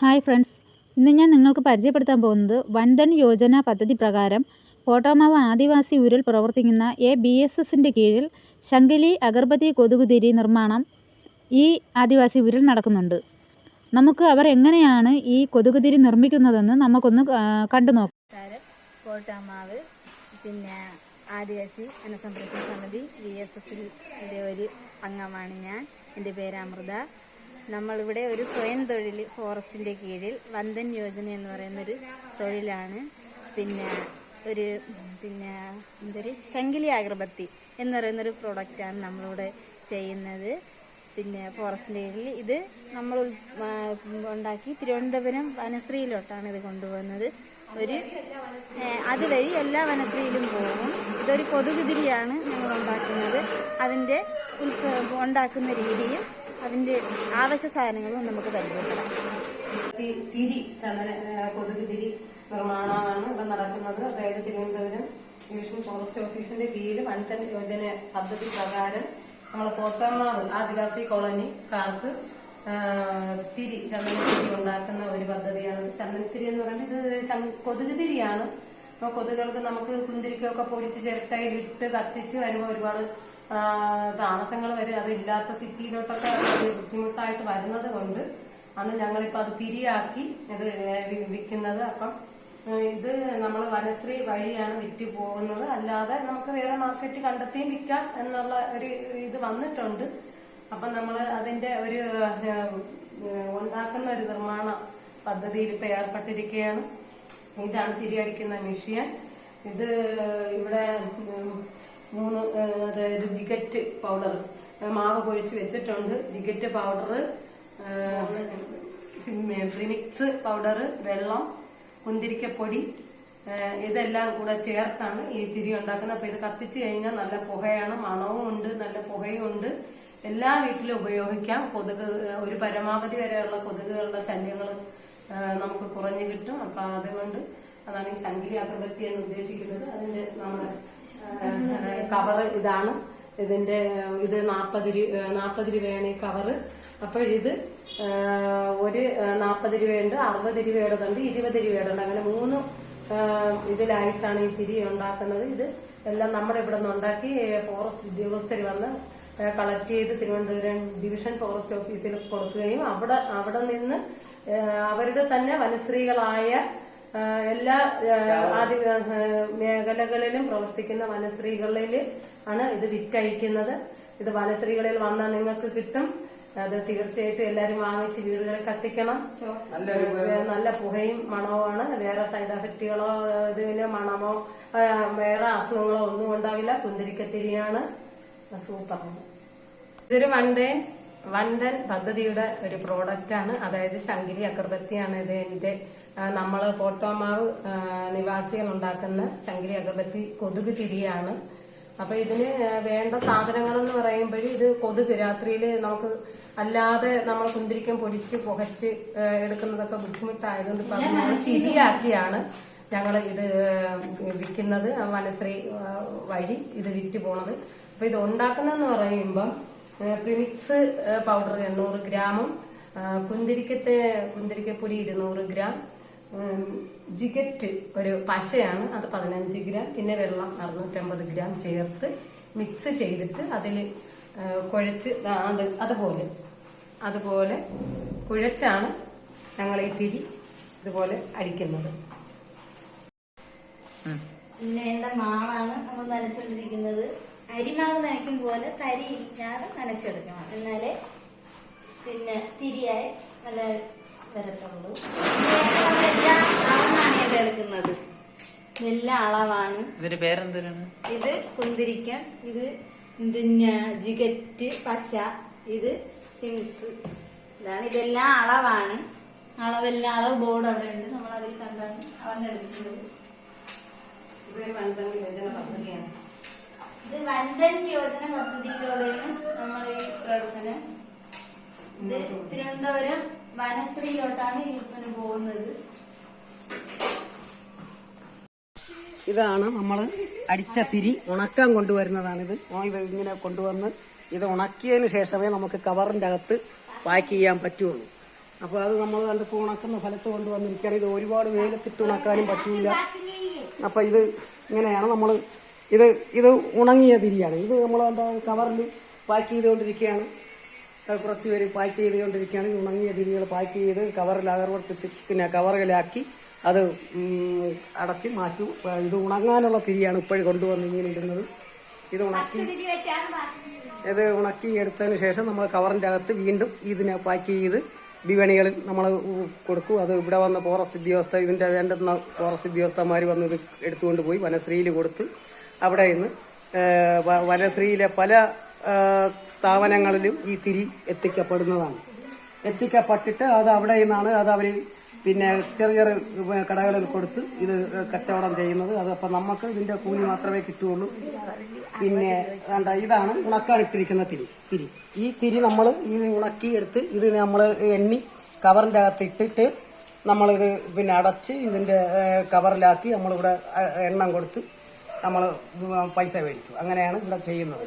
Hi friends. ഇന്ന് ഞാൻ നിങ്ങൾക്ക് പരിചയപ്പെടുത്താൻ പോകുന്നത് വൻധൻ യോജന പദ്ധതി പ്രകാരം കോട്ടാമാവ് ആദിവാസി ഊരിൽ പ്രവർത്തിക്കുന്ന എ ബി എസ് എസിന്റെ കീഴിൽ ശങ്കലി അഗർബതി കൊതുകുതിരി നിർമ്മാണം ഈ ആദിവാസി ഊരിൽ നടക്കുന്നുണ്ട്. നമുക്ക് അവർ എങ്ങനെയാണ് ഈ കൊതുകുതിരി നിർമ്മിക്കുന്നതെന്ന് നമുക്കൊന്ന് കണ്ടു നോക്കാം. കോട്ടാമാവ് പിന്നെ ആദിവാസി വനസംരക്ഷണ സമിതി ബി എസ് എസിന്റെ ഒരു അംഗമാണ് ഞാൻ. എന്റെ പേര് അമൃത. നമ്മളിവിടെ ഒരു സ്വയം തൊഴിൽ ഫോറസ്റ്റിന്റെ കീഴിൽ വന്ദൻ യോജന എന്ന് പറയുന്നൊരു തൊഴിലാണ്. പിന്നെ ഒരു പിന്നെ എന്തൊരു? ശങ്കിലി അഗർബത്തി എന്ന് പറയുന്നൊരു പ്രോഡക്റ്റാണ് നമ്മളിവിടെ ചെയ്യുന്നത്. പിന്നെ ഫോറസ്റ്റിന്റെ കീഴിൽ ഇത് നമ്മൾ ഉണ്ടാക്കി തിരുവനന്തപുരം വനശ്രീയിലോട്ടാണ് ഇത് കൊണ്ടുപോകുന്നത്. ഒരു അതുവഴി എല്ലാ വനശ്രീയിലും പോകും. ഇതൊരു കൊതുകുതിരിയാണ് ഞങ്ങൾ ഉണ്ടാക്കുന്നത് അതിന്റെ ഉണ്ടാക്കുന്ന രീതിയും അതിന്റെ ആവശ്യ സാധനങ്ങളും നമുക്ക് പരിചയപ്പെടാം. തിരി ചന്ദന കൊതുക് തിരി നിർമ്മാണമാണ് ഇവിടെ നടക്കുന്നത്. അതായത് തിരുവനന്തപുരം ഡിവിഷൻ ഫോറസ്റ്റ് ഓഫീസിന്റെ കീഴിൽ വൻതൻ യോജന പദ്ധതി പ്രകാരം നമ്മളെ പോത്തമാവ് ആദിവാസി കോളനി കാർക്ക് തിരി ചന്ദനത്തിരി ഉണ്ടാക്കുന്ന ഒരു പദ്ധതിയാണ്. ചന്ദനത്തിരി എന്ന് പറയുന്നത് ഇത് കൊതുക് തിരിയാണ്. അപ്പൊ കൊതുകൾക്ക് നമുക്ക് കുന്തിരിക്കൊക്കെ പൊടിച്ച് ചിരട്ടയിൽ ഇട്ട് കത്തിച്ച് വരുമ്പോൾ ഒരുപാട് താമസങ്ങൾ വരും. അതില്ലാത്ത സിറ്റിയിലോട്ടൊക്കെ ബുദ്ധിമുട്ടായിട്ട് വരുന്നത് കൊണ്ട് അന്ന് ഞങ്ങളിപ്പോ അത് തിരിയാക്കി ഇത് വിൽക്കുന്നത് അപ്പം ഇത് നമ്മൾ വനശ്രീ വഴിയാണ് വിറ്റ് പോകുന്നത്. അല്ലാതെ നമുക്ക് വേറെ മാർക്കറ്റ് കണ്ടെത്തിയും വിൽക്കാം എന്നുള്ള ഒരു ഇത് വന്നിട്ടുണ്ട്. അപ്പം നമ്മൾ അതിന്റെ ഒരു ഉണ്ടാക്കുന്ന ഒരു നിർമ്മാണ പദ്ധതിയിൽ ഇപ്പൊ ഏർപ്പെട്ടിരിക്കുകയാണ്. ഇതാണ് തിരിയടിക്കുന്ന മെഷീൻ. ഇത് ഇവിടെ മൂന്ന് അതായത് ജിഗറ്റ് പൗഡർ. മാവ് കൊഴിച്ച് വെച്ചിട്ടുണ്ട്. ജിഗറ്റ് പൗഡർ ഫ്രിമിക്സ് പൗഡർ വെള്ളം കുന്തിരിക്കപ്പൊടി പൊടി ഇതെല്ലാം കൂടെ ചേർത്താണ് ഈ തിരി ഉണ്ടാക്കുന്നത്. അപ്പൊ ഇത് കത്തിച്ചു കഴിഞ്ഞാൽ നല്ല പുകയാണ് മണവും ഉണ്ട് നല്ല പുകയും ഉണ്ട്. എല്ലാ വീട്ടിലും ഉപയോഗിക്കാം. കൊതുക് ഒരു പരമാവധി വരെയുള്ള കൊതുകുകളുടെ ശല്യങ്ങൾ നമുക്ക് കുറഞ്ഞു കിട്ടും. അപ്പൊ അതുകൊണ്ട് അതാണ് ഈ ശങ്കിലി അഗർബത്തി എന്ന് ഉദ്ദേശിക്കുന്നത്. അതിന്റെ നമ്മുടെ കവർ ഇതാണ്. ഇതിന്റെ ഇത് നാൽപ്പത് നാൽപ്പത് രൂപയാണ് ഈ കവറ് ഏഹ്, ഒരു നാൽപ്പത് രൂപയുണ്ട് അറുപത് രൂപയുടേതുണ്ട് ഇരുപത് രൂപയുടെ ഉണ്ട് അങ്ങനെ മൂന്ന് ഇതിലായിട്ടാണ് ഈ തിരി ഉണ്ടാക്കുന്നത്. ഇത് എല്ലാം നമ്മുടെ ഇവിടെ നിന്ന് ഉണ്ടാക്കി ഫോറസ്റ്റ് ഉദ്യോഗസ്ഥർ വന്ന് കളക്ട് ചെയ്ത് തിരുവനന്തപുരം ഡിവിഷൻ ഫോറസ്റ്റ് ഓഫീസിൽ കൊടുക്കുകയും അവിടെ അവിടെ നിന്ന് അവരുടെ തന്നെ വനശ്രീകളായ എല്ലാ ആദി മേഖലകളിലും പ്രവർത്തിക്കുന്ന വനശ്രീകളിൽ ആണ് ഇത് വിറ്റഴിക്കുന്നത്. ഇത് വനശ്രീകളിൽ വന്നാൽ നിങ്ങൾക്ക് കിട്ടും. അത് തീർച്ചയായിട്ടും എല്ലാരും വാങ്ങിച്ച് വീടുകളിൽ കത്തിക്കണം. നല്ല പുകയും മണവുമാണ്. വേറെ സൈഡ് എഫക്റ്റുകളോ ഇതിന് മണമോ വേറെ അസുഖങ്ങളോ ഒന്നും ഉണ്ടാവില്ല. കുന്തിരിക്കത്തിരിയാണ്. സൂപ്പറാണ് ഇതൊരു വന്ദൻ വന്ദൻ പദ്ധതിയുടെ ഒരു പ്രോഡക്റ്റ് ആണ്. അതായത് ശങ്കിലി അഗർബത്തിയാണ് ഇത് എന്റെ നമ്മൾ പോട്ടോമാവ് നിവാസികൾ ഉണ്ടാക്കുന്ന ശങ്കിലി അഗർബത്തി കൊതുക് തിരിയാണ്. അപ്പൊ ഇതിന് വേണ്ട സാധനങ്ങൾ എന്ന് പറയുമ്പോൾ ഇത് കൊതുക്. രാത്രിയിൽ നമുക്ക് അല്ലാതെ നമ്മൾ കുന്തിരിക്കം പൊടിച്ച് പുകച്ച് എടുക്കുന്നതൊക്കെ ബുദ്ധിമുട്ടായതുകൊണ്ട് അത് തിരിയാക്കിയാണ് ഞങ്ങൾ ഇത് വിൽക്കുന്നത്. വനശ്രീ വഴി ഇത് വിറ്റ് പോണത്. അപ്പൊ ഇത് ഉണ്ടാക്കുന്നതെന്ന് പറയുമ്പം പ്രിമിക്സ് പൗഡർ എണ്ണൂറ് ഗ്രാമും കുന്തിരിക്കത്തെ കുന്തിരിക്കപ്പൊടി ഇരുന്നൂറ് ഗ്രാം ജിഗറ്റ് ഒരു പശയാണ് അത് പതിനഞ്ച് ഗ്രാം പിന്നെ വെള്ളം അറുന്നൂറ്റമ്പത് ഗ്രാം ചേർത്ത് മിക്സ് ചെയ്തിട്ട് അതിൽ കുഴച്ച് അത് അതുപോലെ അതുപോലെ കുഴച്ചാണ് ഞങ്ങൾ ഈ തിരി ഇതുപോലെ അടിക്കുന്നത്. പിന്നെ എന്റെ മാവാണ് നമ്മൾ നനച്ചുകൊണ്ടിരിക്കുന്നത് അരിമാവ് നനയ്ക്കും പോലെ തരി ഇരിക്കാതെ നനച്ചെടുക്കണം. എന്നാലേ പിന്നെ തിരിയായി നല്ല വരത്തുള്ളൂ അളവാണ് ഇവിടെ എടുക്കുന്നത് ഇതെല്ലാം അളവാണ് ഇവർ പേരെന്തിനാണ്? ഇത് കുന്തിരിക്ക ഇത് പിന്നെ ജിഗറ്റ് പശ ഇത് പിങ്സ് ഇതാണ് ഇതെല്ലാം അളവാണ് അളവെല്ലാം അളവ് ബോർഡ് അവിടെ ഉണ്ട്. നമ്മൾ അതിൽ കണ്ടാണ് അളന്നെടുക്കുന്നത് ഇതൊരു യോജന പദ്ധതിയാണ് വന്ദൻ യോജന പദ്ധതിയിലൂടെയാണ് നമ്മൾ ഈ പ്രവർത്തനം. ഇത് തിരുവനന്തപുരം വനശ്രീയിലോട്ടാണ് ഈ ഉൽപ്പന്നം പോകുന്നത്. ഇതാണ് നമ്മൾ അടിച്ച തിരി. ഉണക്കാൻ കൊണ്ടുവരുന്നതാണിത്. ഇത് ഇങ്ങനെ കൊണ്ടുവന്ന് ഇത് ഉണക്കിയതിന് ശേഷമേ നമുക്ക് കവറിന്റെ അകത്ത് പാക്ക് ചെയ്യാൻ പറ്റുള്ളൂ. അപ്പോൾ അത് നമ്മൾ കണ്ടിപ്പോൾ ഉണക്കുന്ന സ്ഥലത്ത് കൊണ്ടുവന്നിരിക്കുകയാണ്. ഇത് ഒരുപാട് വെയിലത്തിട്ട് ഉണക്കാനും പറ്റില്ല അപ്പോൾ ഇത് ഇങ്ങനെയാണ് നമ്മൾ ഇത് ഇത് ഉണങ്ങിയ തിരിയാണ് ഇത് നമ്മൾ എന്താ കവറിൽ പാക്ക് ചെയ്തുകൊണ്ടിരിക്കുകയാണ്. കുറച്ച് പേര് പാക്ക് ചെയ്തുകൊണ്ടിരിക്കുകയാണ്. ഈ ഉണങ്ങിയ തിരികൾ പാക്ക് ചെയ്ത് കവറിൽ അകർവർത്തി പിന്നെ കവറിലാക്കി അത് അടച്ച് മാറ്റും. ഇത് ഉണങ്ങാനുള്ള തിരിയാണ് ഇപ്പോഴും കൊണ്ടുവന്ന് ഇങ്ങനെ ഇടുന്നത്. ഇത് ഉണക്കി ഇത് ഉണക്കി എടുത്തതിന് ശേഷം നമ്മൾ കവറിന്റെ അകത്ത് വീണ്ടും ഇതിനെ പാക്ക് ചെയ്ത് വിപണികളിൽ നമ്മൾ കൊടുക്കും. അത് ഇവിടെ വന്ന ഫോറസ്റ്റ് ഉദ്യോഗസ്ഥ ഇതിന്റെ വേണ്ടുന്ന ഫോറസ്റ്റ് ഉദ്യോഗസ്ഥന്മാർ വന്ന് ഇത് എടുത്തുകൊണ്ട് പോയി വനശ്രീയിൽ കൊടുത്ത് അവിടെ നിന്ന് വനശ്രീയിലെ പല സ്ഥാപനങ്ങളിലും ഈ തിരി എത്തിക്കപ്പെടുന്നതാണ്. എത്തിക്കപ്പെട്ടിട്ട് അത് അവിടെ നിന്നാണ് അത് അവർ പിന്നെ ചെറിയ ചെറിയ കടകളിൽ കൊടുത്ത് ഇത് കച്ചവടം ചെയ്യുന്നത്. അത് അപ്പം നമുക്ക് ഇതിന്റെ കൂലി മാത്രമേ കിട്ടുകയുള്ളൂ. പിന്നെ വേണ്ട ഇതാണ് ഉണക്കാനിട്ടിരിക്കുന്ന തിരി. തിരി. ഈ തിരി നമ്മൾ ഇത് ഉണക്കി എടുത്ത് ഇത് നമ്മൾ എണ്ണി കവറിന്റെ അകത്ത് ഇട്ടിട്ട് നമ്മളിത് പിന്നെ അടച്ച് ഇതിന്റെ കവറിലാക്കി നമ്മളിവിടെ എണ്ണം കൊടുത്ത് നമ്മൾ പൈസ മേടിക്കും. അങ്ങനെയാണ് ഇവിടെ ചെയ്യുന്നത്.